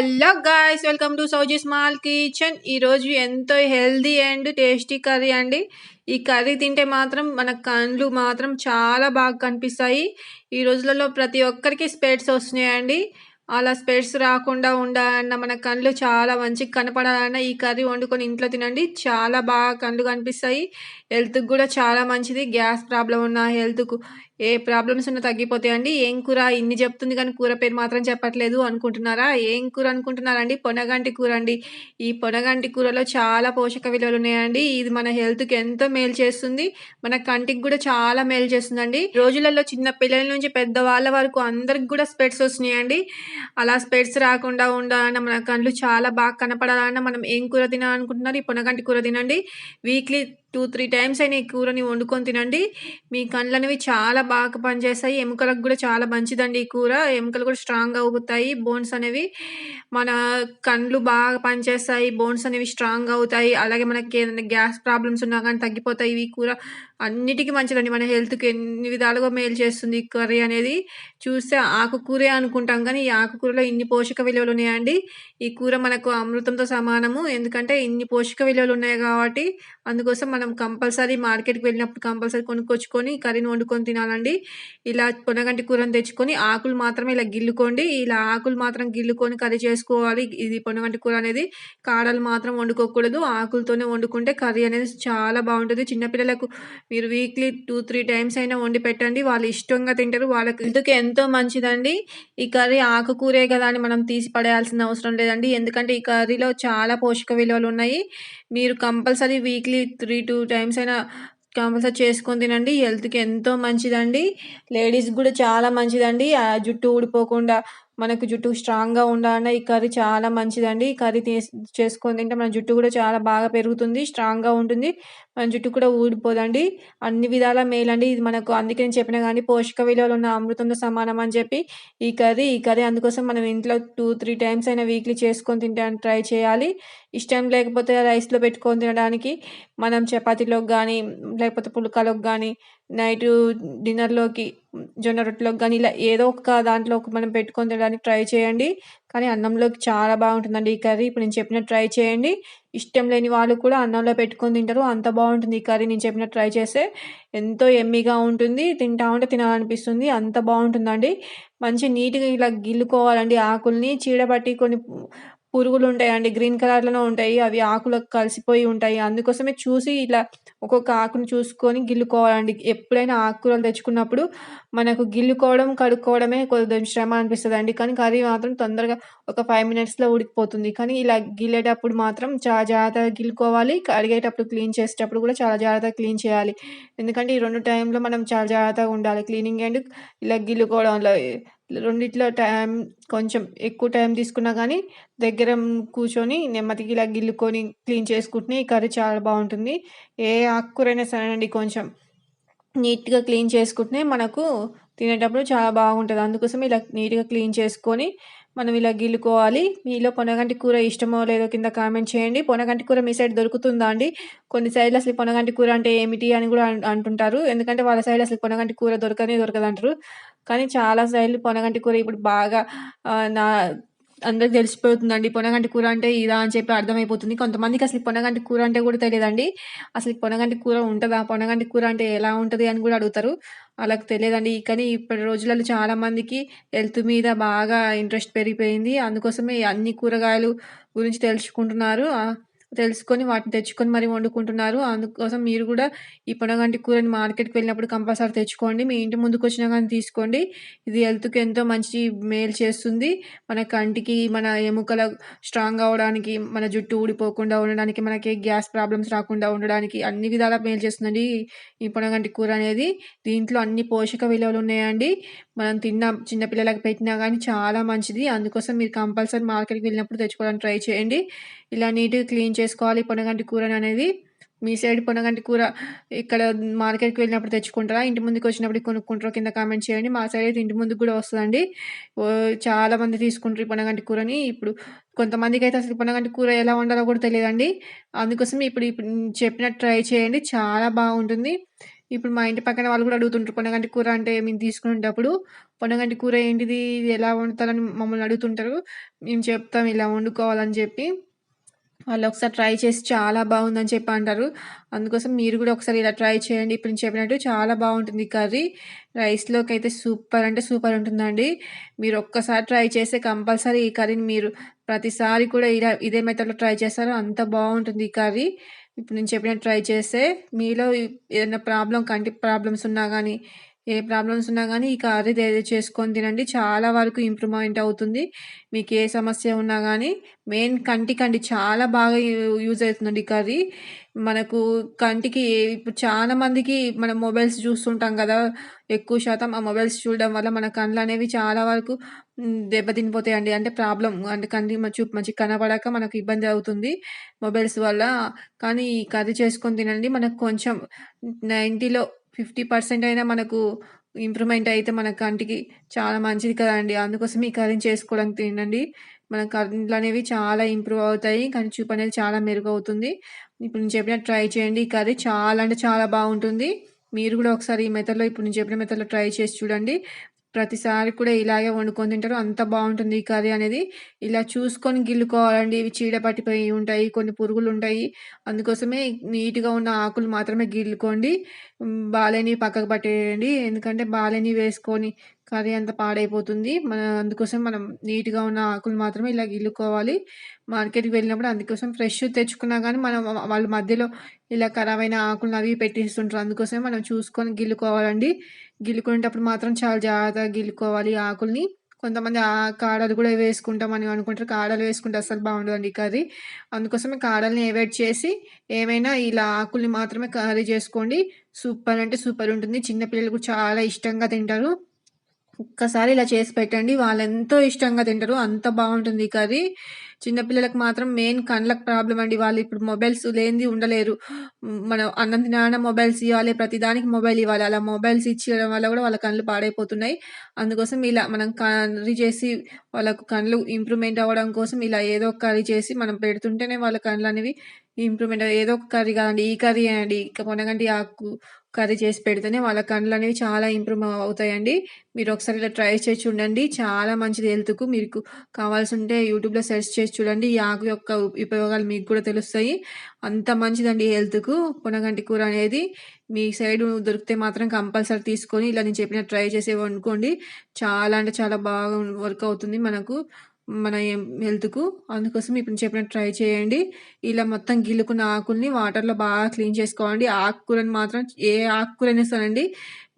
Hello guys welcome to Souji small kitchen. ఈరోజు ఎంతో healthy and tasty curry అండి. ఈ కర్రీ తింటే మాత్రం మన కళ్ళు మాత్రం చాలా బాగా కనిపిస్తాయి. ఈ రోజులలో ప్రతి ఒక్కరికి స్పెట్స్ వస్తున్నాయండి. అలా స్పెట్స్ రాకుండా ఉండాలన్న మన కళ్ళు చాలా మంచిగా కనపడాలన్న ఈ కర్రీ వండుకొని ఇంట్లో తినండి. చాలా బాగా కళ్ళు కనిపిస్తాయి. హెల్త్కి కూడా చాలా మంచిది. గ్యాస్ ప్రాబ్లం ఉన్న హెల్త్కు ఏ ప్రాబ్లమ్స్ ఉన్నా తగ్గిపోతాయండి ఏం కూర? ఇన్ని చెప్తుంది కానీ కూర పేరు మాత్రం చెప్పట్లేదు అనుకుంటున్నారా? ఏం కూర అనుకుంటున్నారండి? పొనగంటి కూర అండి. ఈ పొనగంటి కూరలో చాలా పోషక విలువలు ఉన్నాయండి. ఇది మన హెల్త్కి ఎంతో మేలు చేస్తుంది. మన కంటికి కూడా చాలా మేలు చేస్తుందండి. రోజులలో చిన్న పిల్లల నుంచి పెద్దవాళ్ళ వరకు అందరికి కూడా స్పెట్స్ వస్తున్నాయండి. అలా స్పెట్స్ రాకుండా ఉండాలన్న మన కళ్ళు చాలా బాగా కనపడాలన్నా మనం ఏం కూర తినాలనుకుంటున్నారు? ఈ పొనగంటి కూర తినండి. వీక్లీ టూ త్రీ టైమ్స్ అయినా ఈ కూరని వండుకొని తినండి. మీ కళ్ళు అనేవి చాలా బాగా పనిచేస్తాయి. ఎముకలకు కూడా చాలా మంచిదండి ఈ కూర. ఎముకలు కూడా స్ట్రాంగ్గా అవుతాయి బోన్స్ అనేవి మన కళ్ళు బాగా పనిచేస్తాయి. బోన్స్ అనేవి స్ట్రాంగ్ అవుతాయి. అలాగే మనకి ఏదైనా గ్యాస్ ప్రాబ్లమ్స్ ఉన్నా కానీ తగ్గిపోతాయి. ఈ కూర అన్నిటికీ మంచిదండి. మన హెల్త్కి ఎన్ని విధాలుగా మేలు చేస్తుంది ఈ కర్రీ అనేది చూస్తే ఆకుకూరే అనుకుంటాం. కానీ ఈ ఆకుకూరలో ఇన్ని పోషక విలువలు ఉన్నాయండి. ఈ కూర మనకు అమృతంతో సమానము. ఎందుకంటే ఇన్ని పోషక విలువలు ఉన్నాయి కాబట్టి అందుకోసం మనం కంపల్సరీ మార్కెట్కి వెళ్ళినప్పుడు కంపల్సరీ కొనుక్కొచ్చుకొని కర్రీని వండుకొని తినాలండి. ఇలా పొనగంటి కూరని తెచ్చుకొని ఆకులు మాత్రమే ఇలా గిల్లుకోండి. ఇలా ఆకులు మాత్రం గిల్లుకొని కర్రీ చేసుకోవాలి. ఇది పొనగంటి కూర అనేది కాడలు మాత్రం వండుకోకూడదు. ఆకులతోనే వండుకుంటే కర్రీ అనేది చాలా బాగుంటుంది. చిన్నపిల్లలకు మీరు వీక్లీ టూ త్రీ టైమ్స్ అయినా వండి పెట్టండి. వాళ్ళు ఇష్టంగా తింటారు. వాళ్ళకి ఇందుకు ఎంతో మంచిదండి. ఈ కర్రీ ఆకుకూరే కదా అని మనం తీసి పడేయాల్సిన అవసరం లేదండి. ఎందుకంటే ఈ కర్రీలో చాలా పోషక విలువలు ఉన్నాయి. మీరు compulsory weekly three two times అయినా కంపల్సరీ చేసుకొని తినండి. హెల్త్కి ఎంతో మంచిదండి. లేడీస్ కూడా చాలా మంచిదండి. ఆ జుట్టు ఊడిపోకుండా మనకు జుట్టు స్ట్రాంగ్గా ఉండాలన్నా ఈ కర్రీ చాలా మంచిదండి. ఈ కర్రీ చేసుకొని తింటే మన జుట్టు కూడా చాలా బాగా పెరుగుతుంది స్ట్రాంగ్గా ఉంటుంది. మన జుట్టు కూడా ఊడిపోదండి. అన్ని విధాల మేలండి. ఇది మనకు అందుకే నేను చెప్పిన కానీ పోషక విలువలు ఉన్న అమృతంతో సమానం అని చెప్పి ఈ కర్రీ ఈ కర్రీ అందుకోసం మనం ఇంట్లో టూ త్రీ టైమ్స్ అయినా వీక్లీ చేసుకొని తింటానికి ట్రై చేయాలి. ఇష్టం లేకపోతే రైస్లో పెట్టుకొని తినడానికి మనం చపాతీలోకి కానీ లేకపోతే పుల్కాలోకి కానీ నైట్ డిన్నర్లోకి జొన్న రొట్టెలోకి కానీ ఇలా ఏదో ఒక దాంట్లో మనం పెట్టుకొని తినడానికి ట్రై చేయండి. కానీ అన్నంలోకి చాలా బాగుంటుందండి ఈ కర్రీ. ఇప్పుడు నేను చెప్పిన ట్రై చేయండి. ఇష్టం లేని వాళ్ళు కూడా అన్నంలో పెట్టుకొని తింటారు. అంత బాగుంటుంది ఈ కర్రీ. నేను చెప్పిన ట్రై చేస్తే ఎంతో ఎమ్మిగా ఉంటుంది. తింటా ఉంటే తినాలనిపిస్తుంది. అంత బాగుంటుందండి. మంచి నీట్గా ఇలా గిల్లుకోవాలండి ఆకుల్ని. చీడబట్టి కొన్ని పురుగులు ఉంటాయండి గ్రీన్ కలర్లోనే ఉంటాయి. అవి ఆకులకు కలిసిపోయి ఉంటాయి. అందుకోసమే చూసి ఇలా ఒక్కొక్క ఆకుని చూసుకొని గిల్లుకోవాలండి. ఎప్పుడైనా ఆకుకూరలు తెచ్చుకున్నప్పుడు మనకు గిల్లుకోవడం కడుక్కోవడమే కొంచెం శ్రమ అనిపిస్తుందండి. కానీ కర్రీ మాత్రం తొందరగా ఒక ఫైవ్ మినిట్స్లో ఉడికిపోతుంది. కానీ ఇలా గిల్లేటప్పుడు మాత్రం చాలా జాగ్రత్తగా గిల్లుకోవాలి. కడిగేటప్పుడు క్లీన్ చేసేటప్పుడు కూడా చాలా జాగ్రత్తగా క్లీన్ చేయాలి. ఎందుకంటే ఈ రెండు టైంలో మనం చాలా జాగ్రత్తగా ఉండాలి. క్లీనింగ్ అండ్ ఇలా గిల్లుకోవడంలో రెండిట్లో టైం కొంచెం ఎక్కువ టైం తీసుకున్నా కానీ దగ్గర కూర్చొని నెమ్మదికి ఇలా గిల్లుకొని క్లీన్ చేసుకుంటే ఈ కర్రీ చాలా బాగుంటుంది. ఏ ఆకుకూరైనా సరేనండి కొంచెం నీట్గా క్లీన్ చేసుకుంటే మనకు తినేటప్పుడు చాలా బాగుంటుంది. అందుకోసం ఇలా నీట్గా క్లీన్ చేసుకొని మనం ఇలా గిల్లుకోవాలి. మీలో పొనగంటి కూర ఇష్టమో లేదో కింద కామెంట్ చేయండి. పొనగంటి కూర మీ సైడ్ దొరుకుతుందా అండి? కొన్ని సైడ్లు అసలు పొనగంటి కూర అంటే ఏమిటి అని కూడా అంటుంటారు. ఎందుకంటే వాళ్ళ సైడ్ అసలు పొనగంటి కూర దొరకనే దొరకదు అంటారు కానీ చాలా సైడ్లు పొనగంటి కూర ఇప్పుడు బాగా నా అందరికి తెలిసిపోతుందండి. పొనగంటి కూర అంటే ఇదా అని చెప్పి అర్థమైపోతుంది. కొంతమందికి అసలు పొనగంటి కూర అంటే కూడా తెలియదండి. అసలు పొనగంటి కూర ఉంటుందా? పొనగంటి కూర అంటే ఎలా ఉంటుంది అని కూడా అడుగుతారు. వాళ్ళకి తెలియదండి. కానీ ఇప్పటి రోజులలో చాలామందికి హెల్త్ మీద బాగా ఇంట్రెస్ట్ పెరిగిపోయింది. అందుకోసమే అన్ని కూరగాయలు గురించి తెలుసుకుంటున్నారు. తెలుసుకొని వాటిని తెచ్చుకొని మరి వండుకుంటున్నారు. అందుకోసం మీరు కూడా ఈ పొనగంటి కూరని మార్కెట్కి వెళ్ళినప్పుడు కంపల్సరీ తెచ్చుకోండి. మీ ఇంటి ముందుకు వచ్చినా కానీ తీసుకోండి. ఇది హెల్త్కి ఎంతో మంచి మేలు చేస్తుంది. మన కంటికి మన ఎముకల స్ట్రాంగ్ అవ్వడానికి మన జుట్టు ఊడిపోకుండా ఉండడానికి మనకి గ్యాస్ ప్రాబ్లమ్స్ రాకుండా ఉండడానికి అన్ని విధాలా మేలు చేస్తుందండి ఈ పొనగంటి కూర అనేది. దీంట్లో అన్ని పోషక విలువలు ఉన్నాయండి. మనం తిన్న చిన్నపిల్లలకు పెట్టినా కానీ చాలా మంచిది. అందుకోసం మీరు కంపల్సరీ మార్కెట్కి వెళ్ళినప్పుడు తెచ్చుకోవడానికి ట్రై చేయండి. ఇలా నీట్గా క్లీన్ చేసుకోవాలి పొనగంటి కూర అనేది మీ సైడ్ పొనగంటి కూర ఇక్కడ మార్కెట్కి వెళ్ళినప్పుడు తెచ్చుకుంటారా? ఇంటి ముందుకు వచ్చినప్పుడు కొనుక్కుంటారో కింద కామెంట్ చేయండి. మా సైడ్ అయితే ఇంటి ముందుకు కూడా వస్తుందండి. చాలామంది తీసుకుంటారు ఈ పొనగంటి కూరని. ఇప్పుడు కొంతమందికి అయితే అసలు పొనగంటి కూర ఎలా వండాలో కూడా తెలియదండి. అందుకోసం ఇప్పుడు ఇప్పుడు చెప్పినట్టు ట్రై చేయండి. చాలా బాగుంటుంది. ఇప్పుడు మా ఇంటి పక్కన వాళ్ళు కూడా అడుగుతుంటారు పొనగంటి కూర అంటే మేము తీసుకునేటప్పుడు పొనగంటి కూర ఏంటిది? ఇది ఎలా వండుతారని మమ్మల్ని అడుగుతుంటారు. మేము చెప్తాం ఇలా వండుకోవాలని చెప్పి. వాళ్ళు ఒకసారి ట్రై చేసి చాలా బాగుందని చెప్పి అంటారు అందుకోసం మీరు కూడా ఒకసారి ఇలా ట్రై చేయండి. ఇప్పుడు నేను చెప్పినట్టు చాలా బాగుంటుంది కర్రీ. రైస్లోకి అయితే సూపర్ అంటే సూపర్ ఉంటుందండి. మీరు ఒక్కసారి ట్రై చేస్తే కంపల్సరీ ఈ కర్రీని మీరు ప్రతిసారి కూడా ఇలా ఇదే మెథడ్లో ట్రై చేస్తారో. అంత బాగుంటుంది ఈ కర్రీ. ఇప్పుడు నేను చెప్పినట్టు ట్రై చేస్తే మీలో ఏదైనా ప్రాబ్లం కంటి ప్రాబ్లమ్స్ ఉన్నా కానీ ఏ ప్రాబ్లమ్స్ ఉన్నా కానీ ఈ కర్రీ చేసుకొని తినండి. చాలా వరకు ఇంప్రూవ్మెంట్ అవుతుంది. మీకు ఏ సమస్య ఉన్నా కానీ మెయిన్ కంటి కంటి చాలా బాగా యూజ్ అవుతుందండి ఈ కర్రీ. మనకు కంటికి ఇప్పుడు చాలా మందికి మనం మొబైల్స్ చూస్తుంటాం కదా ఎక్కువ శాతం ఆ మొబైల్స్ చూడడం వల్ల మన కళ్ళు అనేవి చాలా వరకు దెబ్బతినిపోతాయండి. అంటే ప్రాబ్లం అంటే కంటి చూపు మంచి కనబడక మనకు ఇబ్బంది అవుతుంది మొబైల్స్ వల్ల. కానీ ఈ కర్రీ చేసుకొని తినండి. మనకు కొంచెం నైంటీలో ఫిఫ్టీ పర్సెంట్ అయినా మనకు ఇంప్రూవ్మెంట్ అయితే మన కంటికి చాలా మంచిది కదండి. అందుకోసం ఈ కర్రీని చేసుకోవడానికి తినండి. మన కళ్ళు అనేవి చాలా ఇంప్రూవ్ అవుతాయి. కానీ చూపు అనేది చాలా మెరుగవుతుంది. ఇప్పుడు నేను చెప్పిన ట్రై చేయండి. ఈ కర్రీ చాలా అంటే చాలా బాగుంటుంది. మీరు కూడా ఒకసారి ఈ మెథడ్లో ఇప్పుడు నేను చెప్పిన మెథడ్లో ట్రై చేసి చూడండి. ప్రతిసారి కూడా ఇలాగే వండుకొని తింటారు. అంత బాగుంటుంది ఈ కర్రీ అనేది. ఇలా చూసుకొని గిల్లుకోవాలండి. ఇవి చీడ పట్టిపోయి ఉంటాయి. కొన్ని పురుగులు ఉంటాయి. అందుకోసమే నీట్గా ఉన్న ఆకులు మాత్రమే గిల్లుకోండి. బాలేని పక్కకు పట్టేయండి. ఎందుకంటే బాలేని వేసుకొని కర్రీ అంత పాడైపోతుంది. మన అందుకోసం మనం నీట్గా ఉన్న ఆకులు మాత్రమే ఇలా గిల్లుకోవాలి. మార్కెట్కి వెళ్ళినప్పుడు అందుకోసం ఫ్రెష్ తెచ్చుకున్నా కానీ మనం వాళ్ళ మధ్యలో ఇలా ఖరాబ్ అయిన ఆకులను అవి పెట్టిస్తుంటారు. అందుకోసమే మనం చూసుకొని గిల్లుకోవాలండి. గిల్లుకునేటప్పుడు మాత్రం చాలా జాగ్రత్తగా గిల్లుకోవాలి ఆకుల్ని. కొంతమంది ఆ కాడలు కూడా వేసుకుంటామని అనుకుంటారు. కాడలు వేసుకుంటే అసలు బాగుండదండి కర్రీ. అందుకోసమే కాడల్ని అవాయిడ్ చేసి ఏమైనా ఇలా ఆకుల్ని మాత్రమే కర్రీ చేసుకోండి. సూపర్ అంటే సూపర్ ఉంటుంది. చిన్నపిల్లలు కూడా చాలా ఇష్టంగా తింటారు. ఒక్కసారి ఇలా చేసి పెట్టండి. వాళ్ళు ఎంతో ఇష్టంగా తింటారు. అంత బాగుంటుంది ఈ కర్రీ చిన్నపిల్లలకు మాత్రం మెయిన్ కళ్ళకు ప్రాబ్లం అండి. వాళ్ళు ఇప్పుడు మొబైల్స్ లేనిది ఉండలేరు. మనం అన్నం తినాన మొబైల్స్ ఇవ్వాలి. ప్రతిదానికి మొబైల్ ఇవ్వాలి. అలా మొబైల్స్ ఇచ్చేయడం వల్ల కూడా వాళ్ళ కళ్ళు పాడైపోతున్నాయి. అందుకోసం ఇలా మనం కర్రీ చేసి వాళ్ళకు కళ్ళు ఇంప్రూవ్మెంట్ అవ్వడం కోసం ఇలా ఏదో ఒక కర్రీ చేసి మనం పెడుతుంటేనే వాళ్ళ కళ్ళు అనేవి ఇంప్రూవ్మెంట్ ఏదో ఒక కర్రీ కాదండి. ఈ కర్రీ అండి? ఇక పొనగంటి ఆకు కర్రీ చేసి పెడితేనే వాళ్ళ కళ్ళు అనేవి చాలా ఇంప్రూవ్ అవుతాయండి. మీరు ఒకసారి ఇలా ట్రై చేసి చూడండి. చాలా మంచిది హెల్త్కు. మీకు కావాల్సి ఉంటే యూట్యూబ్లో సెర్చ్ చేసి చూడండి. ఈ ఆకు యొక్క ఉపయోగాలు మీకు కూడా తెలుస్తాయి. అంత మంచిదండి హెల్త్కు. పునగంటి కూర అనేది మీ సైడ్ దొరికితే మాత్రం కంపల్సరీ తీసుకొని ఇలా నేను చెప్పిన ట్రై చేసి వండుకోండి చాలా అంటే చాలా బాగా వర్క్ అవుతుంది మనకు. మన హెల్త్కు. అందుకోసం ఇప్పుడు చెప్పినట్టు ట్రై చేయండి. ఇలా మొత్తం గిల్లుకున్న ఆకుల్ని వాటర్లో బాగా క్లీన్ చేసుకోండి. ఆకుకూరని మాత్రం ఏ ఆకుకూరైనా సరే అండి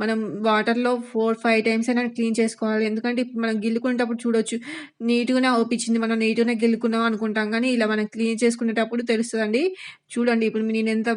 మనం వాటర్లో ఫోర్ ఫైవ్ టైమ్స్ అయినా క్లీన్ చేసుకోవాలి. ఎందుకంటే ఇప్పుడు మనం గిల్లుకునేటప్పుడు చూడొచ్చు నీట్గానే అవుపించింది మనం నీట్గానే గిల్లుకున్నాం అనుకుంటాం. కానీ ఇలా మనం క్లీన్ చేసుకునేటప్పుడు తెలుస్తుందండి. చూడండి ఇప్పుడు నేను ఎంత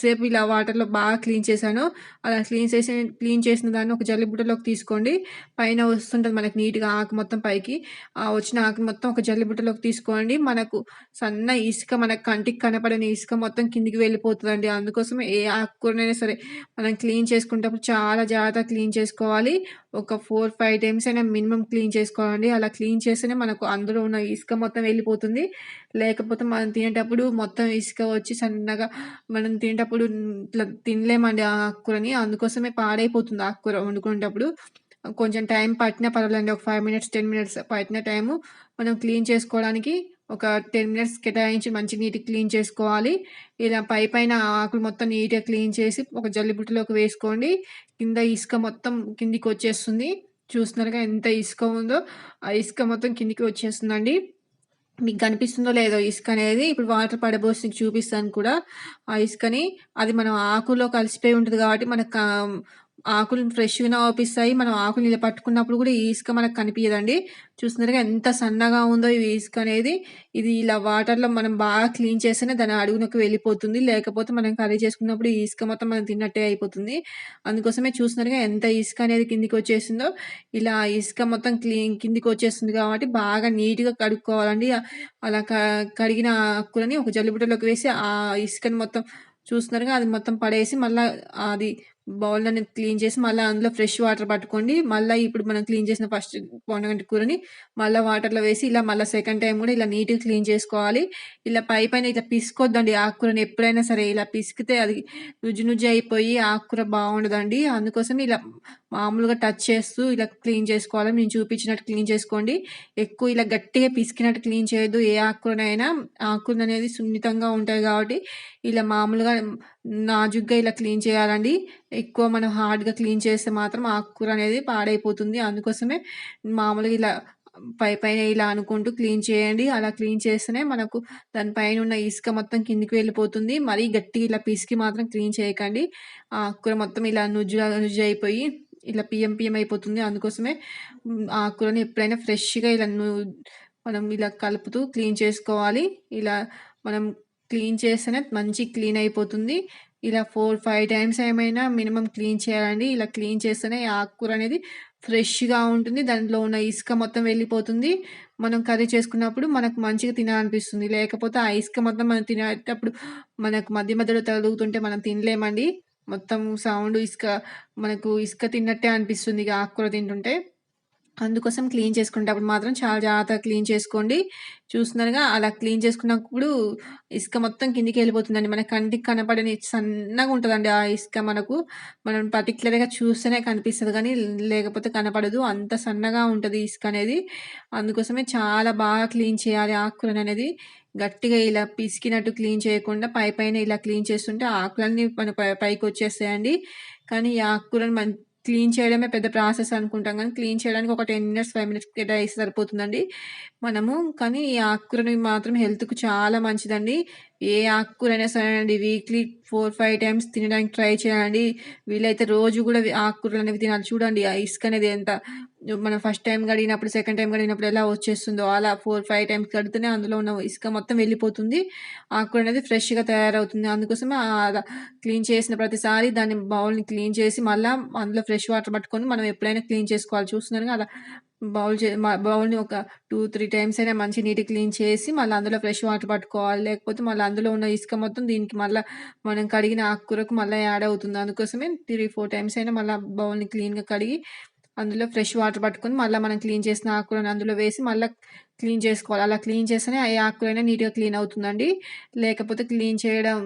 సేపు ఇలా వాటర్లో బాగా క్లీన్ చేశానో అలా క్లీన్ చేసి క్లీన్ చేసిన దాన్ని ఒక జల్లి బుట్టలోకి తీసుకోండి. పైన వస్తుంటుంది మనకి నీట్గా ఆకు మొత్తం పైకి. ఆ వచ్చిన ఆకు మొత్తం ఒక జల్లి బుట్టలోకి తీసుకోండి. మనకు సన్న ఇసుక మన కంటికి కనపడని ఇసుక మొత్తం కిందికి వెళ్ళిపోతుందండి. అందుకోసం ఏ ఆకుకూరనైనా సరే మనం క్లీన్ చేసుకునేటప్పుడు చాలా జాగ్రత్తగా క్లీన్ చేసుకోవాలి. ఒక ఫోర్ ఫైవ్ టైమ్స్ అయినా మినిమం క్లీన్ చేసుకోవాలండి. అలా క్లీన్ చేస్తేనే మనకు అందులో ఉన్న ఇసుక మొత్తం వెళ్ళిపోతుంది. లేకపోతే మనం తినేటప్పుడు మొత్తం ఇసుక వచ్చి సన్నగా మనం తినేటప్పుడు ఇట్లా తినలేమండి ఆ ఆకుకూరని అందుకోసమే పాడైపోతుంది ఆకుకూర వండుకునేటప్పుడు. కొంచెం టైం పట్టినా పర్వాలండి ఒక ఫైవ్ మినిట్స్ టెన్ మినిట్స్ పట్టిన టైము మనం క్లీన్ చేసుకోవడానికి ఒక టెన్ మినిట్స్ కేటాయించి మంచి నీట్గా క్లీన్ చేసుకోవాలి. ఇలా పై పైన ఆకులు మొత్తం నీట్గా క్లీన్ చేసి ఒక జల్లి బుట్టలోకి వేసుకోండి. కింద ఇసుక మొత్తం కిందికి వచ్చేస్తుంది. చూస్తున్నారుగా ఎంత ఇసుక ఉందో. ఆ ఇసుక మొత్తం కిందికి వచ్చేస్తుందండి. మీకు కనిపిస్తుందో లేదో ఇసుక అనేది. ఇప్పుడు వాటర్ పడబోసి చూపిస్తాను కూడా. ఆ ఇసుకని అది మనం ఆకులో కలిసిపోయి ఉంటుంది కాబట్టి మనకు ఆకులు ఫ్రెష్‌గా అవుపిస్తాయి. మనం ఆకులు ఇలా పట్టుకున్నప్పుడు కూడా ఈ ఇసుక మనకు కనిపించదండి చూస్తున్నారుగా ఎంత సన్నగా ఉందో ఈ ఇసుక అనేది. ఇది ఇలా వాటర్‌లో మనం బాగా క్లీన్ చేస్తేనే దాని అడుగునకు వెళ్ళిపోతుంది. లేకపోతే మనం కర్రీ చేసుకున్నప్పుడు ఈ ఇసుక మొత్తం మనం తిన్నట్టే అయిపోతుంది. అందుకోసమే చూస్తున్నారుగా ఎంత ఇసుక అనేది కిందికి వచ్చేసిందో. ఇలా ఇసుక మొత్తం క్లీన్ కిందికి వచ్చేస్తుంది కాబట్టి బాగా నీట్‌గా కడుక్కోవాలండి. అలా క కడిగిన ఆకులని ఒక జల్లుబుట్టలోకి వేసి ఆ ఇసుకని మొత్తం చూస్తున్నారుగా అది మొత్తం పడేసి మళ్ళీ అది బౌల్ అనేది క్లీన్ చేసి మళ్ళీ అందులో ఫ్రెష్ వాటర్ పట్టుకోండి. మళ్ళీ ఇప్పుడు మనం క్లీన్ చేసిన ఫస్ట్ పొండగంటి కూరని మళ్ళీ వాటర్లో వేసి ఇలా మళ్ళీ సెకండ్ టైం కూడా ఇలా నీట్గా క్లీన్ చేసుకోవాలి. ఇలా పై పైన ఇట్లా పిసుకోద్దండి ఆకుకూరని ఎప్పుడైనా సరే. ఇలా పిసికితే అది నుజ్జు నుజ్జు అయిపోయి ఆకుకూర బాగుండదండి. అందుకోసం ఇలా మామూలుగా టచ్ చేస్తూ ఇలా క్లీన్ చేసుకోవాలి. నేను చూపించినట్టు క్లీన్ చేసుకోండి. ఎక్కువ ఇలా గట్టిగా పిసికినట్టు క్లీన్ చేయొద్దు. ఏ ఆకుకూరనైనా. ఆకుకూర అనేది సున్నితంగా ఉంటాయి కాబట్టి ఇలా మామూలుగా నాజుగ్గా ఇలా క్లీన్ చేయాలండి. ఎక్కువ మనం హార్డ్గా క్లీన్ చేస్తే మాత్రం ఆకుకూర అనేది పాడైపోతుంది. అందుకోసమే మామూలుగా ఇలా పై పైన ఇలా అనుకుంటూ క్లీన్ చేయండి. అలా క్లీన్ చేస్తేనే మనకు దానిపైన ఉన్న ఇసుక మొత్తం కిందికి వెళ్ళిపోతుంది. మరీ గట్టిగా ఇలా పిసికి మాత్రం క్లీన్ చేయకండి. ఆ ఆకుకూర మొత్తం ఇలా నుజ్జు నుజ్జు అయిపోయి ఇలా పిఎం పిఎం అయిపోతుంది. అందుకోసమే ఆకుకూరని ఎప్పుడైనా ఫ్రెష్గా ఇలా మనం ఇలా కలుపుతూ క్లీన్ చేసుకోవాలి. ఇలా మనం క్లీన్ చేస్తేనే మంచి క్లీన్ అయిపోతుంది. ఇలా ఫోర్ ఫైవ్ టైమ్స్ ఏమైనా మినిమం క్లీన్ చేయాలండి. ఇలా క్లీన్ చేస్తేనే ఆకుకూర అనేది ఫ్రెష్గా ఉంటుంది. దాంట్లో ఉన్న ఇసుక మొత్తం వెళ్ళిపోతుంది. మనం కర్రీ చేసుకున్నప్పుడు మనకు మంచిగా తినాలనిపిస్తుంది. లేకపోతే ఆ ఇసుక మొత్తం మనం తినేటప్పుడు మనకు మధ్య మధ్యలో తగులుతుంటే మనం తినలేమండి. మొత్తం సౌండ్ ఇసుక మనకు ఇసుక తిన్నట్టే అనిపిస్తుంది ఇక ఆకుకూర తింటుంటే. అందుకోసం క్లీన్ చేసుకునేటప్పుడు మాత్రం చాలా జాగ్రత్తగా క్లీన్ చేసుకోండి. చూస్తున్నారుగా అలా క్లీన్ చేసుకున్నప్పుడు ఇసుక మొత్తం కిందికి వెళ్ళిపోతుందండి. మన కంటికి కనపడని సన్నగా ఉంటుందండి ఆ ఇసుక మనకు. మనం పర్టికులర్గా చూస్తేనే కనిపిస్తుంది కానీ లేకపోతే కనపడదు. అంత సన్నగా ఉంటుంది ఇసుక అనేది. అందుకోసమే చాలా బాగా క్లీన్ చేయాలి ఆకుకూరని అనేది. గట్టిగా ఇలా పిసికినట్టు క్లీన్ చేయకుండా పై పైన ఇలా క్లీన్ చేస్తుంటే ఆకులన్నీ మన పైకి వచ్చేస్తాయండి. కానీ ఈ ఆకుకూరని క్లీన్ చేయడమే పెద్ద ప్రాసెస్ అనుకుంటాం కానీ క్లీన్ చేయడానికి ఒక టెన్ మినిట్స్ ఫైవ్ మినిట్స్ కేటాయిస్తే సరిపోతుందండి. మనము కానీ ఈ ఆకుకూరని మాత్రం హెల్త్కు చాలా మంచిదండి. ఏ ఆకుకూరైనా సరే అండి వీక్లీ ఫోర్ ఫైవ్ టైమ్స్ తినడానికి ట్రై చేయండి వీలైతే రోజు కూడా ఆకుకూరలు అనేవి తినాలి. చూడండి ఆ ఇసుక అనేది ఎంత మనం ఫస్ట్ టైం కడిగినప్పుడు సెకండ్ టైం కడిగినప్పుడు ఎలా వచ్చేస్తుందో అలా ఫోర్ ఫైవ్ టైమ్స్ కడితేనే అందులో ఉన్న ఇసుక మొత్తం వెళ్ళిపోతుంది. ఆకుకూర అనేది ఫ్రెష్గా తయారవుతుంది. అందుకోసమే క్లీన్ చేసిన ప్రతిసారి దాన్ని బౌల్ని క్లీన్ చేసి మళ్ళీ అందులో ఫ్రెష్ వాటర్ పట్టుకొని మనం ఎప్పుడైనా క్లీన్ చేసుకోవాలి. చూస్తున్నాను అలా బౌల్ చే బౌల్ని ఒక టూ త్రీ టైమ్స్ అయినా మంచి నీట్గా క్లీన్ చేసి మళ్ళీ అందులో ఫ్రెష్ వాటర్ పట్టుకోవాలి. లేకపోతే మళ్ళీ అందులో ఉన్న ఇసుక మొత్తం దీనికి మళ్ళీ మనం కడిగిన ఆకుకూరకు మళ్ళీ యాడ్ అవుతుంది. అందుకోసమే త్రీ ఫోర్ టైమ్స్ అయినా మళ్ళీ బౌల్ని క్లీన్గా కడిగి అందులో ఫ్రెష్ వాటర్ పట్టుకొని మళ్ళీ మనం క్లీన్ చేసిన ఆకుకూరని అందులో వేసి మళ్ళీ క్లీన్ చేసుకోవాలి. అలా క్లీన్ చేస్తేనే ఏ ఆకుకూరైనా నీట్గా క్లీన్ అవుతుందండి. లేకపోతే క్లీన్ చేయడం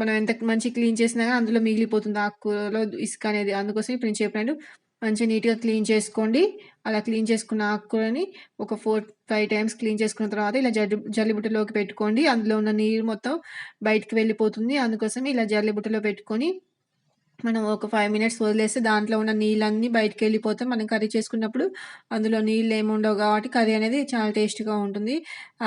మనం ఎంత మంచి క్లీన్ చేసినా కానీ అందులో మిగిలిపోతుంది ఆకుకూరలో ఇసుక అనేది. అందుకోసం ఇప్పుడు నేను చెప్పినట్టు మంచిగా నీట్గా క్లీన్ చేసుకోండి. అలా క్లీన్ చేసుకున్న ఆకుకూరని ఒక ఫోర్ ఫైవ్ టైమ్స్ క్లీన్ చేసుకున్న తర్వాత ఇలా జల్లి జల్లిబుట్టలోకి పెట్టుకోండి. అందులో ఉన్న నీరు మొత్తం బయటికి వెళ్ళిపోతుంది. అందుకోసం ఇలా జల్లిబుట్టలో పెట్టుకొని మనం ఒక ఫైవ్ మినిట్స్ వదిలేస్తే దాంట్లో ఉన్న నీళ్ళన్నీ బయటికి వెళ్ళిపోతే మనం కర్రీ చేసుకున్నప్పుడు అందులో నీళ్ళు ఏమి ఉండవు కాబట్టి కర్రీ అనేది చాలా టేస్ట్గా ఉంటుంది.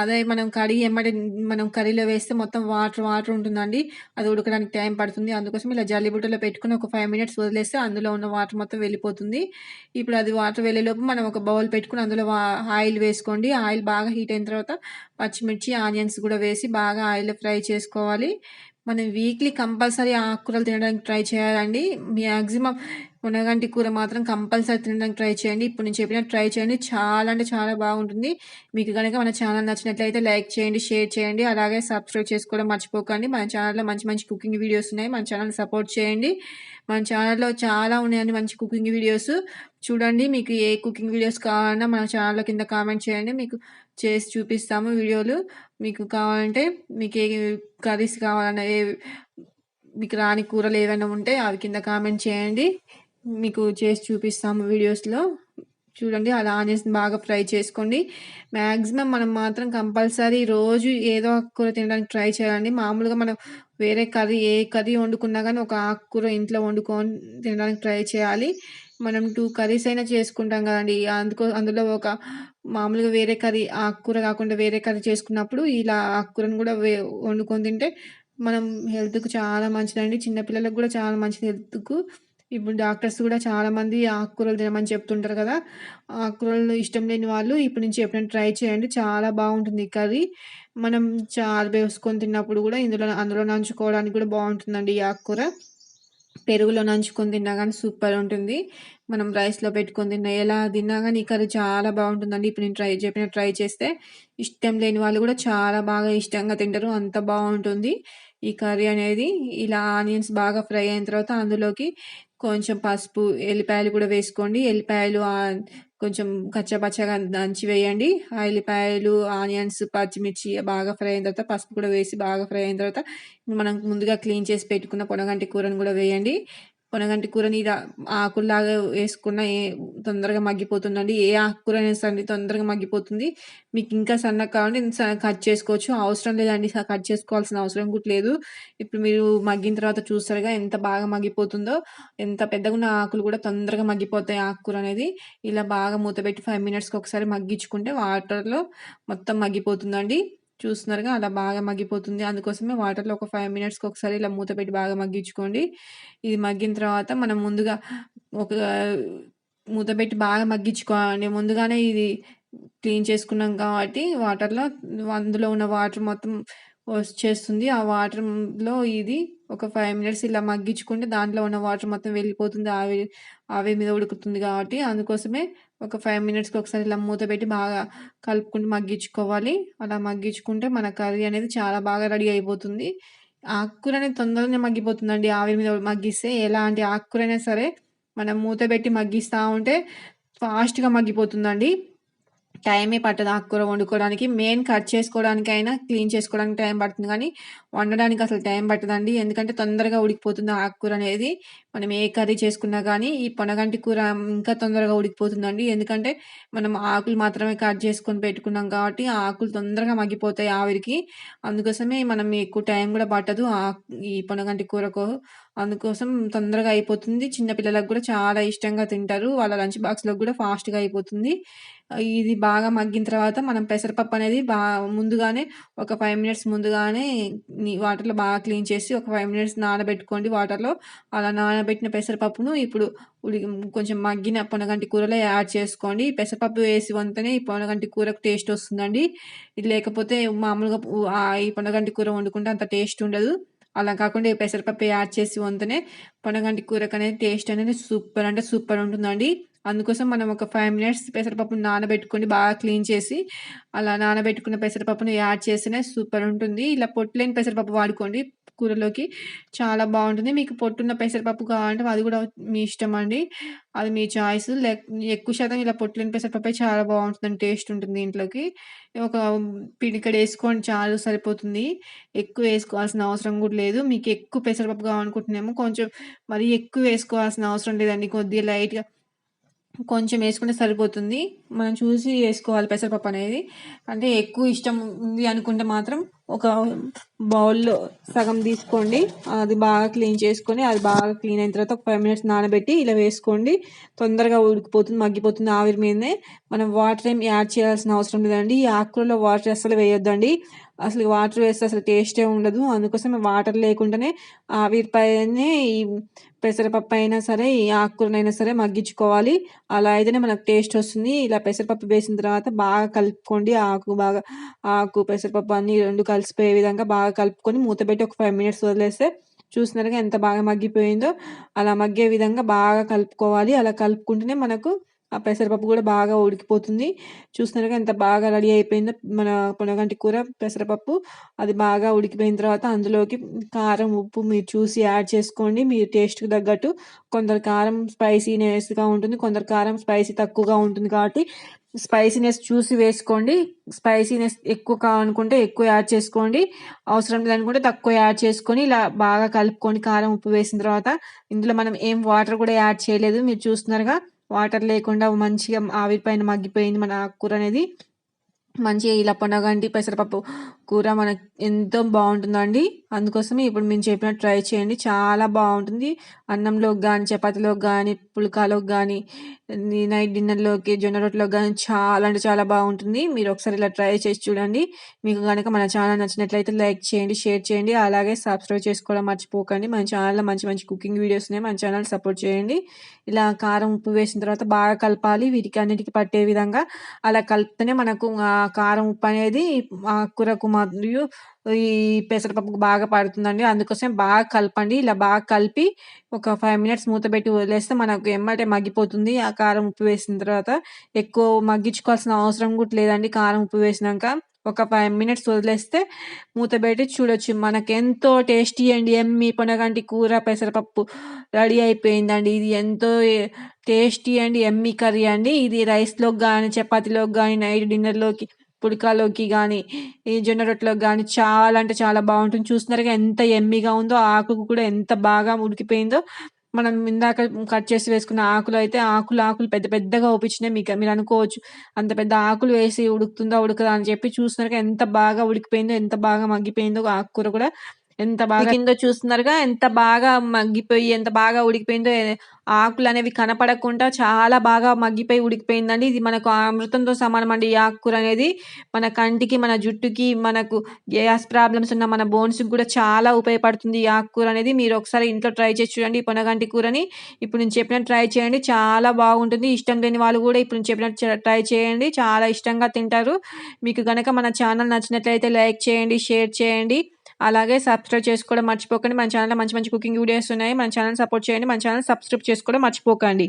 అదే మనం కడిగి ఎమ్మటి మనం కర్రీలో వేస్తే మొత్తం వాటర్ వాటర్ ఉంటుందండి. అది ఉడకడానికి టైం పడుతుంది. అందుకోసం ఇలా జల్లిబుట్టలో పెట్టుకుని ఒక ఫైవ్ మినిట్స్ వదిలేస్తే అందులో ఉన్న వాటర్ మొత్తం వెళ్ళిపోతుంది. ఇప్పుడు అది వాటర్ వెళ్ళేలోపు మనం ఒక బౌల్ పెట్టుకుని అందులో ఆయిల్ వేసుకోండి. ఆయిల్ బాగా హీట్ అయిన తర్వాత పచ్చిమిర్చి ఆనియన్స్ కూడా వేసి బాగా ఆయిల్ ఫ్రై చేసుకోవాలి. మనం వీక్లీ కంపల్సరీ ఆకుకూరలు తినడానికి ట్రై చేయాలండి. మ్యాక్సిమం మునగంటి కూర మాత్రం కంపల్సరీ తినడానికి ట్రై చేయండి. ఇప్పుడు నేను చెప్పిన ట్రై చేయండి. చాలా అంటే చాలా బాగుంటుంది. మీకు కనుక మన ఛానల్ నచ్చినట్లయితే లైక్ చేయండి షేర్ చేయండి. అలాగే సబ్స్క్రైబ్ చేసుకోవడం మర్చిపోకండి. మన ఛానల్లో మంచి మంచి కుకింగ్ వీడియోస్ ఉన్నాయి. మన ఛానల్ సపోర్ట్ చేయండి. మన ఛానల్లో చాలా ఉన్నాయండి మంచి కుకింగ్ వీడియోస్ చూడండి మీకు ఏ కుకింగ్ వీడియోస్ కావాలన్నా మన ఛానల్లో కింద కామెంట్ చేయండి. మీకు చేసి చూపిస్తాము వీడియోలు. మీకు కావాలంటే మీకు ఏ కర్రీస్ కావాలన్నా ఏ మీకు రాని కూరలు ఏవైనా ఉంటే అవి కింద కామెంట్ చేయండి. మీకు చేసి చూపిస్తాము వీడియోస్లో. చూడండి అలా ఆనియన్స్ బాగా ఫ్రై చేసుకోండి. మ్యాక్సిమం మనం మాత్రం కంపల్సరీ రోజు ఏదో ఆకుకూర తినడానికి ట్రై చేయాలండి. మామూలుగా మనం వేరే కర్రీ ఏ కర్రీ వండుకున్నా కానీ ఒక ఆకుకూర ఇంట్లో వండుకొని తినడానికి ట్రై చేయాలి. మనం టూ కర్రీస్ అయినా చేసుకుంటాం కదండి అందుకో అందులో ఒక మామూలుగా వేరే కర్రీ ఆకుకూర కాకుండా వేరే కర్రీ చేసుకున్నప్పుడు ఇలా ఆకుకూరను కూడా వే వండుకొని తింటే మనం హెల్త్‌కు చాలా మంచిదండి. చిన్నపిల్లలకు కూడా చాలా మంచిది హెల్త్‌కు. ఇప్పుడు డాక్టర్స్ కూడా చాలామంది ఆకుకూరలు తినమని చెప్తుంటారు కదా! ఆకుకూరలు ఇష్టం లేని వాళ్ళు ఇప్పుడు నుంచి ఎప్పుడైనా ట్రై చేయండి. చాలా బాగుంటుంది ఈ కర్రీ. మనం చారు వేసుకొని తిన్నప్పుడు కూడా ఇందులో అందులో నంచుకోవడానికి కూడా బాగుంటుందండి ఈ ఆకుకూర. పెరుగులో నంచుకొని తిన్నా కానీ సూపర్ ఉంటుంది. మనం రైస్‌లో పెట్టుకొని తిన్నా, ఎలా తిన్నా కానీ ఈ కర్రీ చాలా బాగుంటుందండి. ఇప్పుడు నేను ట్రై చెప్పిన ట్రై చేస్తే ఇష్టం లేని వాళ్ళు కూడా చాలా బాగా ఇష్టంగా తింటారు. అంత బాగుంటుంది. ఈ కర్రీ అనేది ఇలా ఆనియన్స్ బాగా ఫ్రై అయిన తర్వాత అందులోకి కొంచెం పసుపు ఎల్లిపాయలు కూడా వేసుకోండి. ఎల్లిపాయలు కొంచెం కచ్చపచ్చగా దంచి వేయండి. ఆ ఎల్లిపాయలు ఆనియన్స్ పచ్చిమిర్చి బాగా ఫ్రై అయిన తర్వాత పసుపు కూడా వేసి బాగా ఫ్రై అయిన తర్వాత మనం ముందుగా క్లీన్ చేసి పెట్టుకున్న పొనగంటి కూరని కూడా వేయండి. పొనగంటి కూరని ఆకుల్లాగా వేసుకున్న ఏ తొందరగా మగ్గిపోతుందండి. ఏ ఆకుకూర అయినా తొందరగా మగ్గిపోతుంది. మీకు ఇంకా సన్నగా కావాలంటే కట్ చేసుకోవచ్చు. అవసరం లేదండి. కట్ చేసుకోవాల్సిన అవసరం కూడా లేదు. ఇప్పుడు మీరు మగ్గిన తర్వాత చూస్తారుగా ఎంత బాగా మగ్గిపోతుందో. ఎంత పెద్దగా ఉన్న ఆకులు కూడా తొందరగా మగ్గిపోతాయి ఆకుకూర అనేది. ఇలా బాగా మూతపెట్టి ఫైవ్ మినిట్స్కి ఒకసారి మగ్గించుకుంటే వాటర్లో మొత్తం మగ్గిపోతుందండి. చూస్తున్నారుగా అలా బాగా మగ్గిపోతుంది. అందుకోసమే వాటర్లో ఒక ఫైవ్ మినిట్స్కి ఒకసారి ఇలా మూత పెట్టి బాగా మగ్గించుకోండి. ఇది మగ్గిన తర్వాత మనం ముందుగా ఒక మూత పెట్టి బాగా మగ్గించుకోండి ముందుగానే ఇది క్లీన్ చేసుకున్నాం కాబట్టి వాటర్లో అందులో ఉన్న వాటర్ మొత్తం వచ్చేస్తుంది ఆ వాటర్లో ఇది ఒక ఫైవ్ మినిట్స్ ఇలా మగ్గించుకుంటే దాంట్లో ఉన్న వాటర్ మొత్తం వెళ్ళిపోతుంది. ఆవి ఆవి మీద ఉడుకుతుంది కాబట్టి అందుకోసమే ఒక ఫైవ్ మినిట్స్కి ఒకసారి ఇలా మూత పెట్టి బాగా కలుపుకుంటూ మగ్గించుకోవాలి. అలా మగ్గించుకుంటే మన కర్రీ అనేది చాలా బాగా రెడీ అయిపోతుంది. ఆకుకూర అనేది తొందరగానే మగ్గిపోతుందండి ఆవిరి మీద మగ్గిస్తే. ఎలాంటి ఆకుకూర అయినా సరే మనం మూత పెట్టి మగ్గిస్తూ ఉంటే ఫాస్ట్గా మగ్గిపోతుందండి. టైమే పట్టదు ఆకుకూర వండుకోవడానికి. మెయిన్ కట్ చేసుకోవడానికైనా క్లీన్ చేసుకోవడానికి టైం పడుతుంది. కానీ వండడానికి అసలు టైం పట్టదండి. ఎందుకంటే తొందరగా ఉడికిపోతుంది ఆకుకూర అనేది. మనం ఏ కర్రీ చేసుకున్నా కానీ ఈ పొనగంటి కూర ఇంకా తొందరగా ఉడికిపోతుందండి. ఎందుకంటే మనం ఆకులు మాత్రమే కట్ చేసుకొని పెట్టుకున్నాం కాబట్టి ఆకులు తొందరగా మగ్గిపోతాయి ఆవిరికి. అందుకోసమే మనం ఎక్కువ టైం కూడా పట్టదు ఈ పొనగంటి కూరకు అందుకోసం తొందరగా అయిపోతుంది. చిన్నపిల్లలకు కూడా చాలా ఇష్టంగా తింటారు. వాళ్ళ లంచ్ బాక్స్లో కూడా ఫాస్ట్గా అయిపోతుంది. ఇది బాగా మగ్గిన తర్వాత మనం పెసరపప్పు అనేది బా ముందుగానే ఒక ఫైవ్ మినిట్స్ ముందుగానే వాటర్లో బాగా క్లీన్ చేసి ఒక ఫైవ్ మినిట్స్ నానబెట్టుకోండి వాటర్లో. అలా నానబెట్టిన పెసరపప్పును ఇప్పుడు కొంచెం మగ్గిన పొనగంటి కూరలో యాడ్ చేసుకోండి. పెసరపప్పు వేసి వంతనే ఈ పొనగంటి కూరకు టేస్ట్ వస్తుందండి. ఇది లేకపోతే మామూలుగా ఈ పొనగంటి కూర వండుకుంటే అంత టేస్ట్ ఉండదు. అలా కాకుండా పెసరపప్పు యాడ్ చేసి వంతనే పొనగంటి కూరకు అనేది టేస్ట్ అనేది సూపర్ అంటే సూపర్ ఉంటుందండి. అందుకోసం మనం ఒక ఫైవ్ మినిట్స్ పెసరపప్పును నానబెట్టుకొని బాగా క్లీన్ చేసి అలా నానబెట్టుకున్న పెసరపప్పును యాడ్ చేస్తేనే సూపర్ ఉంటుంది. ఇలా పొట్టులేని పెసరపప్పు వాడుకోండి. కూరలోకి చాలా బాగుంటుంది. మీకు పొట్టున్న పెసరపప్పు కావాలంటే అది కూడా మీ ఇష్టం అండి. అది మీ చాయిస్. ఎక్కువ శాతం ఇలా పొట్టులేని పెసరపప్పు చాలా బాగుంటుంది టేస్ట్ ఉంటుంది ఇంట్లోకి. ఒక పిడికడ వేసుకొని చాలా సరిపోతుంది. ఎక్కువ వేసుకోవాల్సిన అవసరం కూడా లేదు. మీకు ఎక్కువ పెసరపప్పు కావాలనుకుంటున్నాము కొంచెం మరీ ఎక్కువ వేసుకోవాల్సిన అవసరం లేదండి. కొద్దిగా లైట్గా కొంచెం వేసుకుంటే సరిపోతుంది. మనం చూసి వేసుకోవాలి పెసరపప్పు అనేది. అంటే ఎక్కువ ఇష్టం ఉంది అనుకుంటే మాత్రం ఒక బౌల్లో సగం తీసుకోండి. అది బాగా క్లీన్ చేసుకొని అది బాగా క్లీన్ అయిన తర్వాత ఒక ఫైవ్ మినిట్స్ నానబెట్టి ఇలా వేసుకోండి. తొందరగా ఉడికిపోతుంది మగ్గిపోతుంది ఆవిరి మీదనే. మనం వాటర్ ఏం యాడ్ చేయాల్సిన అవసరం లేదండి. ఈ ఆకుకూరలో వాటర్ అసలు వేయొద్దండి. అసలు వాటర్ వేస్తే అసలు టేస్టే ఉండదు. అందుకోసం వాటర్ లేకుండానే వీటిపైనే ఈ పెసరపప్పు అయినా సరే ఈ ఆకుకూరనైనా సరే మగ్గించుకోవాలి. అలా అయితేనే మనకు టేస్ట్ వస్తుంది. ఇలా పెసరపప్పు వేసిన తర్వాత బాగా కలుపుకోండి. ఆకు బాగా ఆకు పెసరపప్పు అన్నీ రెండు కలిసిపోయే విధంగా బాగా కలుపుకొని మూత పెట్టి ఒక ఫైవ్ మినిట్స్ వదిలేస్తే చూసినారుగా ఎంత బాగా మగ్గిపోయిందో. అలా మగ్గే విధంగా బాగా కలుపుకోవాలి. అలా కలుపుకుంటేనే మనకు ఆ పెసరపప్పు కూడా బాగా ఉడికిపోతుంది. చూస్తున్నారుగా ఎంత బాగా రెడీ అయిపోయిందో మన పొనగంటి కూర పెసరపప్పు. అది బాగా ఉడికిపోయిన తర్వాత అందులోకి కారం ఉప్పు మీరు చూసి యాడ్ చేసుకోండి. మీ టేస్ట్కి తగ్గట్టు. కొందరు కారం స్పైసీనెస్గా ఉంటుంది కొందరు కారం స్పైసీ తక్కువగా ఉంటుంది కాబట్టి స్పైసీనెస్ చూసి వేసుకోండి. స్పైసీనెస్ ఎక్కువ కావాలనుకుంటే ఎక్కువ యాడ్ చేసుకోండి. అవసరం లేదనుకుంటే తక్కువ యాడ్ చేసుకొని ఇలా బాగా కలుపుకొని కారం ఉప్పు వేసిన తర్వాత ఇందులో మనం ఏం వాటర్ కూడా యాడ్ చేయలేదు. మీరు చూస్తున్నారుగా వాటర్ లేకుండా మంచిగా ఆవిరిపైన మగ్గిపోయింది మన కూర అనేది. మంచిగా ఇలా పొనగండి పెసరపప్పు కూర మనకు ఎంతో బాగుంటుందండి. అందుకోసం ఇప్పుడు మేము చెప్పినట్టు ట్రై చేయండి. చాలా బాగుంటుంది. అన్నంలోకి కానీ చపాతీలోకి కానీ పుల్కాలోకి కానీ నైట్ డిన్నర్లోకి జొన్న రొట్టెలో కానీ చాలా అంటే చాలా బాగుంటుంది. మీరు ఒకసారి ఇలా ట్రై చేసి చూడండి. మీకు కనుక మన ఛానల్ నచ్చినట్లయితే లైక్ చేయండి షేర్ చేయండి. అలాగే సబ్స్క్రైబ్ చేసుకోవడం మర్చిపోకండి. మన ఛానల్లో మంచి మంచి కుకింగ్ వీడియోస్ ఉన్నాయి. మన ఛానల్ సపోర్ట్ చేయండి. ఇలా కారం ఉప్పు వేసిన తర్వాత బాగా కలపాలి. వీటికి అన్నిటికీ పట్టే విధంగా అలా కలిపితేనే మనకు కారం ఉప్పు అనేది కూరకు మరియు ఈ పెసరపప్పు బాగా పడుతుందండి అందుకోసం బాగా కలపండి ఇలా బాగా కలిపి ఒక ఫైవ్ మినిట్స్ మూత పెట్టి వదిలేస్తే మనకు ఎమ్మటే మగ్గిపోతుంది ఆ కారం ఉప్పు వేసిన తర్వాత ఎక్కువ మగ్గించుకోవాల్సిన అవసరం కూడా లేదండి కారం ఉప్పు వేసినాక ఒక ఫైవ్ మినిట్స్ వదిలేస్తే మూత పెట్టి చూడొచ్చు. మనకెంతో టేస్టీ అండి ఎమ్మి పొనగంటి కూర, పెసరపప్పు రెడీ అయిపోయిందండి. ఇది ఎంతో టేస్టీ అండ్ ఎమ్మి కర్రీ అండి. ఇది రైస్‌లోకి కానీ చపాతీలోకి కానీ నైట్ డిన్నర్‌లోకి, పుడికాలోకి కానీ ఈ జొన్న రొట్టెలోకి కానీ చాలా అంటే చాలా బాగుంటుంది చూస్తున్నారుగా ఎంత ఎమ్మిగా ఉందో. ఆకు కూడా ఎంత బాగా ఉడికిపోయిందో. మనం ఇందాక కట్ చేసి వేసుకున్న ఆకులు అయితే ఆకులు, ఆకులు పెద్ద పెద్దగా ఊపించినాయి మీకు మీరు అనుకోవచ్చు అంత పెద్ద ఆకులు వేసి ఉడుకుతుందా? ఉడకదా? అని చెప్పి చూస్తున్నారుగా ఎంత బాగా ఉడికిపోయిందో, ఎంత బాగా మగ్గిపోయిందో ఆకుకూర కూడా. ఎంత బాగా కిందో చూస్తున్నారుగా. ఎంత బాగా మగ్గిపోయి, ఎంత బాగా ఉడికిపోయిందో. ఆకులు అనేవి కనపడకుండా చాలా బాగా మగ్గిపోయి ఉడికిపోయిందండి. ఇది మనకు అమృతంతో సమానమండి ఈ ఆకుకూర అనేది. మన కంటికి, మన జుట్టుకి, మనకు గ్యాస్ ప్రాబ్లమ్స్ ఉన్న మన బోన్స్‌కి కూడా చాలా ఉపయోగపడుతుంది ఈ ఆకుకూర అనేది. మీరు ఒకసారి ఇంట్లో ట్రై చేసి చూడండి ఈ పొనగంటి కూరని. ఇప్పుడు నేను చెప్పినట్టు ట్రై చేయండి. చాలా బాగుంటుంది. ఇష్టం లేని వాళ్ళు కూడా ఇప్పుడు నేను చెప్పినట్టు ట్రై చేయండి. చాలా ఇష్టంగా తింటారు. మీకు గనక మన ఛానల్ నచ్చినట్లయితే లైక్ చేయండి, షేర్ చేయండి. అలాగే సబ్స్క్రైబ్ చేసుకోవడం మర్చిపోకండి. మన ఛానల్‌లో మంచి మంచి కుకింగ్ వీడియోస్ ఉన్నాయి. మన ఛానల్ సపోర్ట్ చేయండి. మన ఛానల్ సబ్స్క్రైబ్ చేసుకోవడం మర్చిపోకండి.